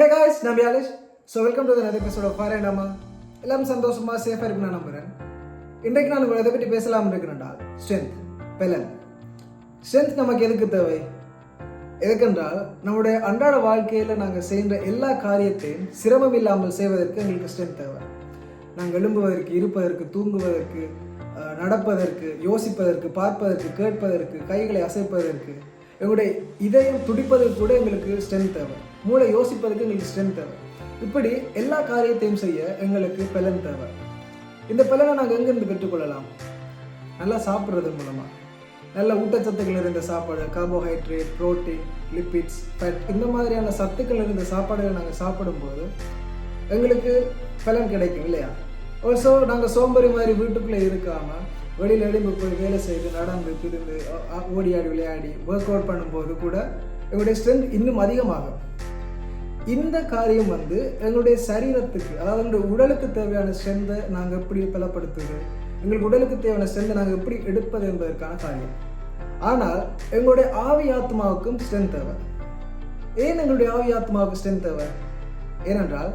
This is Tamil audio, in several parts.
ஹே காய்ஸ் நான் வியாலேஷ் ஸோ வெல்கம் டு நிறைய எபிசோட் ஆஃப் ஃபார் அண்ட் எல்லாம் சந்தோஷமாக சேஃபாக இருக்கு நான் நம்புறேன். இன்றைக்கு நான் உங்களை எதை பற்றி பேசலாம் இருக்கிறேன்டா ஸ்ட்ரென்த் பெலன். ஸ்ட்ரென்த் நமக்கு எதுக்கு தேவை? எதுக்கென்றால் நம்முடைய அன்றாட வாழ்க்கையில் நாங்கள் செய்கிற எல்லா காரியத்தையும் சிரமம் இல்லாமல் செய்வதற்கு எங்களுக்கு ஸ்ட்ரென்த் தேவை. நாங்கள் எழும்புவதற்கு இருப்பதற்கு தூங்குவதற்கு நடப்பதற்கு யோசிப்பதற்கு பார்ப்பதற்கு கேட்பதற்கு கைகளை அசைப்பதற்கு எங்களுடைய இதயம் துடிப்பதற்கு கூட எங்களுக்கு ஸ்ட்ரென்த் தேவை. மூளை யோசிப்பதற்கு எங்களுக்கு ஸ்ட்ரென்த் தேவை. இப்படி எல்லா காரியத்தையும் செய்ய எங்களுக்கு பலன் தேவை. இந்த பலனை நாங்கள் எங்கேருந்து பெற்றுக்கொள்ளலாம்? நல்லா சாப்பிட்றது மூலமாக நல்ல ஊட்டச்சத்துக்கள் இருந்த சாப்பாடு கார்போஹைட்ரேட் புரோட்டீன் லிப்பிட்ஸ் ஃபேட் இந்த மாதிரியான சத்துக்கள் இருந்த சாப்பாடுகளை நாங்கள் சாப்பிடும்போது எங்களுக்கு பலன் கிடைக்கும் இல்லையா? ஆல்சோ நாங்கள் சோம்பேறி மாதிரி வீட்டுக்குள்ளே இருக்காமல் வெளியில் எழும்பி போய் வேலை செய்து நடந்து திரிந்து ஓடி ஆடி விளையாடி ஒர்க் அவுட் பண்ணும்போது கூட எங்களுடைய ஸ்ட்ரென்த் இன்னும் அதிகமாகும். இந்த காரியம் வந்து எங்களுடைய சரீரத்துக்கு அதாவது எங்களுடைய உடலுக்கு தேவையான ஸ்ட்ரென்த்தை நாங்கள் எப்படி பலப்படுத்துவது எங்களுக்கு உடலுக்கு தேவையான ஸ்ட்ரென்த்தை நாங்கள் எப்படி எடுப்பது என்பதற்கான காரியம். ஆனால் எங்களுடைய ஆவி ஆத்மாவுக்கும் ஸ்ட்ரென்த் தேவை. ஏன் எங்களுடைய ஆவி ஆத்மாவுக்கு ஸ்ட்ரென்த் தேவை? ஏனென்றால்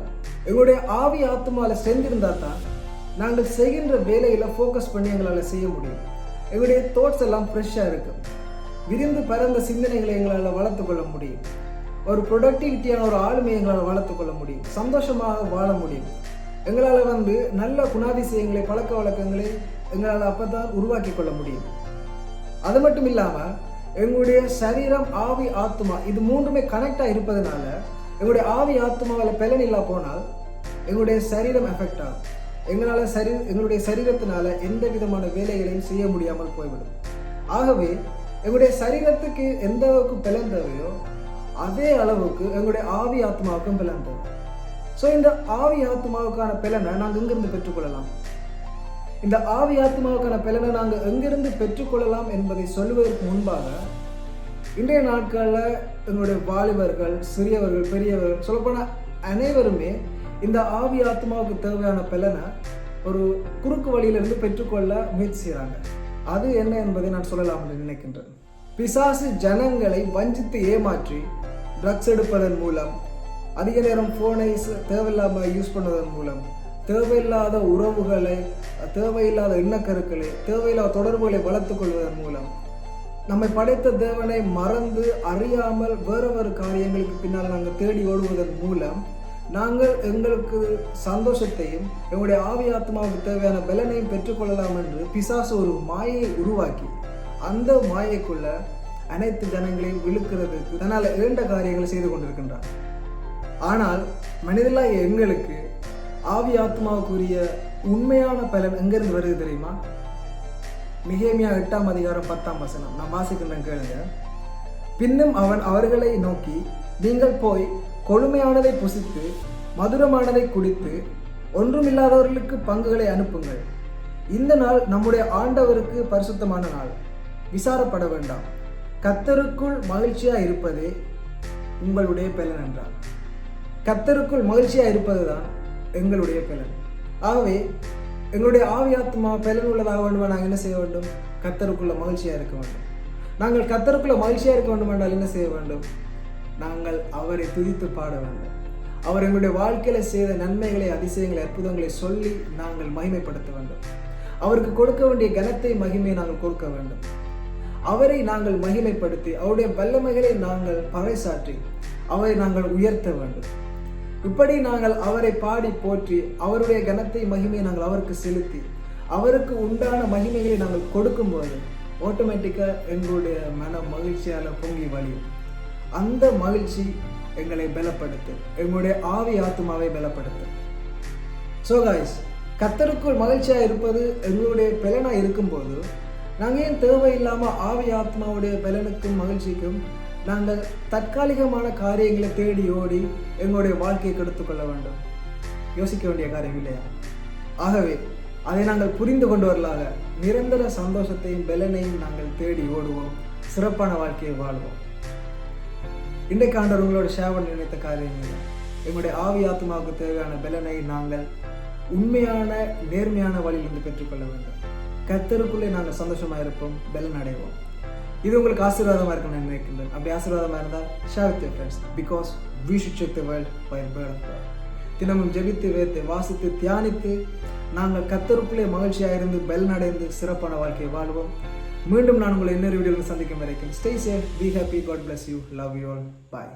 எங்களுடைய ஆவி ஆத்மாவில் ஸ்ட்ரென்த் இருந்தால் தான் நாங்கள் செய்கின்ற வேலையில் ஃபோக்கஸ் பண்ணி எங்களால் செய்ய முடியும். எங்களுடைய தோட்ஸ் எல்லாம் ஃப்ரெஷ்ஷாக இருக்கும் விரிந்து பரந்த சிந்தனைகளை எங்களால் வளர்த்துக்கொள்ள முடியும். ஒரு ப்ரொடக்டிவிட்டியான ஒரு ஆளுமையை எங்களால் வளர்த்துக்கொள்ள முடியும். சந்தோஷமாக வாழ முடியும். எங்களால் வந்து நல்ல குணாதிசயங்களை பழக்க வழக்கங்களை எங்களால் அப்போ தான் உருவாக்கி கொள்ள முடியும். அது மட்டும் இல்லாமல் எங்களுடைய சரீரம் ஆவி ஆத்மா இது மூன்றுமே கனெக்டாக இருப்பதனால எங்களுடைய ஆவி ஆத்மாவில் பலன் இல்லா போனால் எங்களுடைய சரீரம் எஃபெக்ட் ஆகும். எங்களால் சரி எங்களுடைய சரீரத்தினால எந்த விதமான வேலைகளையும் செய்ய முடியாமல் போய்விடும். ஆகவே எங்களுடைய சரீரத்துக்கு எந்த அளவுக்கு பலன் தேவையோ அதே அளவுக்கு எங்களுடைய ஆவி ஆத்மாவுக்கும் பலன் தேவை. ஸோ இந்த ஆவி ஆத்மாவுக்கான பலனை நாங்கள் எங்கிருந்து பெற்றுக்கொள்ளலாம்? இந்த ஆவி ஆத்மாவுக்கான பலனை நாங்கள் எங்கிருந்து பெற்றுக்கொள்ளலாம் என்பதை சொல்வதற்கு முன்பாக இன்றைய நாட்களில் எங்களுடைய வாலிபர்கள் சிறியவர்கள் பெரியவர்கள் சொல்லப்போனால் அனைவருமே இந்த ஆவி ஆத்மாவுக்கு தேவையான பலனை ஒரு குறுக்கு வழியிலிருந்து பெற்றுக்கொள்ள முயற்சி செய்கிறாங்க அது என்ன என்பதை நான் சொல்லலாம் என்று நினைக்கின்றேன். பிசாசு ஜனங்களை வஞ்சித்து ஏமாற்றி ட்ரக்ஸ் எடுப்பதன் மூலம் அதிக நேரம் ஃபோனை தேவையில்லாமல் யூஸ் பண்ணுவதன் மூலம் தேவையில்லாத உறவுகளை தேவையில்லாத எண்ணக்கருக்களை தேவையில்லாத தொடர்புகளை வளர்த்துக் கொள்வதன் மூலம் நம்மை படைத்த தேவனை மறந்து அறியாமல் வேறு வேறு காரியங்களுக்கு பின்னால் நாங்கள் தேடி ஓடுவதன் மூலம் நாங்கள் எங்களுக்கு சந்தோஷத்தையும் எங்களுடைய ஆவி ஆத்மாவுக்கு தேவையான பலனையும் பெற்றுக்கொள்ளலாம் என்று பிசாசு ஒரு மாயை உருவாக்கி அந்த மாயைக்குள்ள அனைத்து ஜனங்களையும் விழுக்கிறதுக்கு தன்னால் ஏண்ட காரியங்களை செய்து கொண்டிருக்கின்றார். ஆனால் மனிதர்களாக எங்களுக்கு ஆவி ஆத்மாவுக்குரிய உண்மையான பலன் எங்கிருந்து வருது தெரியுமா? மிகேமியா எட்டாம் அதிகாரம் பத்தாம் வசனம். நான் வாசிக்கின்றேன் கேளுங்க. பின்னும் அவன் அவர்களை நோக்கி நீங்கள் போய் கொழுமையானதை புசித்து மதுரமானதை குடித்து ஒன்றுமில்லாதவர்களுக்கு பங்குகளை அனுப்புங்கள். இந்த நாள் நம்முடைய ஆண்டவருக்கு பரிசுத்தமான நாள். விசாரப்பட வேண்டாம். கத்தருக்குள் மகிழ்ச்சியாக இருப்பதே உங்களுடைய பலன் என்றார். கத்தருக்குள் மகிழ்ச்சியாக இருப்பது தான் எங்களுடைய பலன். ஆகவே எங்களுடைய ஆவி ஆத்மா பலன் உள்ளதாக வேண்டுமா நாங்கள் என்ன செய்ய வேண்டும்? கத்தருக்குள்ள மகிழ்ச்சியாக இருக்க வேண்டும். நாங்கள் கத்தருக்குள்ள மகிழ்ச்சியாக இருக்க வேண்டும் என்றால் என்ன செய்ய வேண்டும்? நாங்கள் அவரை துதித்து பாட வேண்டும். அவர் எங்களுடைய வாழ்க்கையில் செய்த நன்மைகளை அதிசயங்களை அற்புதங்களை சொல்லி நாங்கள் மகிமைப்படுத்த வேண்டும். அவருக்கு கொடுக்க வேண்டிய கனத்தை மகிமையை நாங்கள் கொடுக்க வேண்டும். அவரை நாங்கள் மகிமைப்படுத்தி அவருடைய வல்லமைகளை நாங்கள் பறைசாற்றி அவரை நாங்கள் உயர்த்த வேண்டும். இப்படி நாங்கள் அவரை பாடி போற்றி அவருடைய கனத்தை மகிமையை நாங்கள் அவருக்கு செலுத்தி அவருக்கு உண்டான மகிமைகளை நாங்கள் கொடுக்கும்போது ஆட்டோமேட்டிக்காக எங்களுடைய மன மகிழ்ச்சியால் பொங்கி வழியும். அந்த மகிழ்ச்சி எங்களை பலப்படுத்து. எங்களுடைய ஆவி ஆத்மாவை பலப்படுத்து. ஸோ காய்ஸ் கத்தருக்குள் மகிழ்ச்சியாக இருப்பது எங்களுடைய பலனாக இருக்கும்போது நாங்கள் ஏன் தேவையில்லாமல் ஆவி ஆத்மாவுடைய பலனுக்கும் மகிழ்ச்சிக்கும் நாங்கள் தற்காலிகமான காரியங்களை தேடி ஓடி எங்களுடைய வாழ்க்கையை கெடுத்துக் கொள்ள வேண்டும். யோசிக்க வேண்டிய காரியம் இல்லையா? ஆகவே அதை நாங்கள் புரிந்து கொண்டு வரலாக நிரந்தர சந்தோஷத்தையும் பலனையும் நாங்கள் தேடி ஓடுவோம். சிறப்பான வாழ்க்கையை வாழ்வோம். இன்றைக்கு ஆண்டவர் உங்களோட ஷேவன் நினைத்த காரியங்கள் எங்களுடைய ஆவி ஆத்மாவுக்கு தேவையான பலனை நாங்கள் உண்மையான நேர்மையான வழியிலிருந்து பெற்றுக்கொள்ள வேண்டும். கத்தருக்குள்ளே நாங்கள் சந்தோஷமாக இருப்போம் பலன் அடைவோம். இது உங்களுக்கு ஆசீர்வாதமாக இருக்குன்னு நான் நினைக்கின்றேன் அப்படி ஆசீர்வாதமாக இருந்தால் share with friends because we should check the world by bird தினமும் ஜெபித்து வைத்து வாசித்து தியானித்து நாங்கள் கத்தருக்குள்ளே மகிழ்ச்சியாக இருந்து பலனடைந்து சிறப்பான வாழ்க்கையை வாழ்வோம். மீண்டும் நான் உங்களை இன்னொரு வீடியோவில் சந்திக்கும் வரைக்கும் stay safe be happy God bless you love you all bye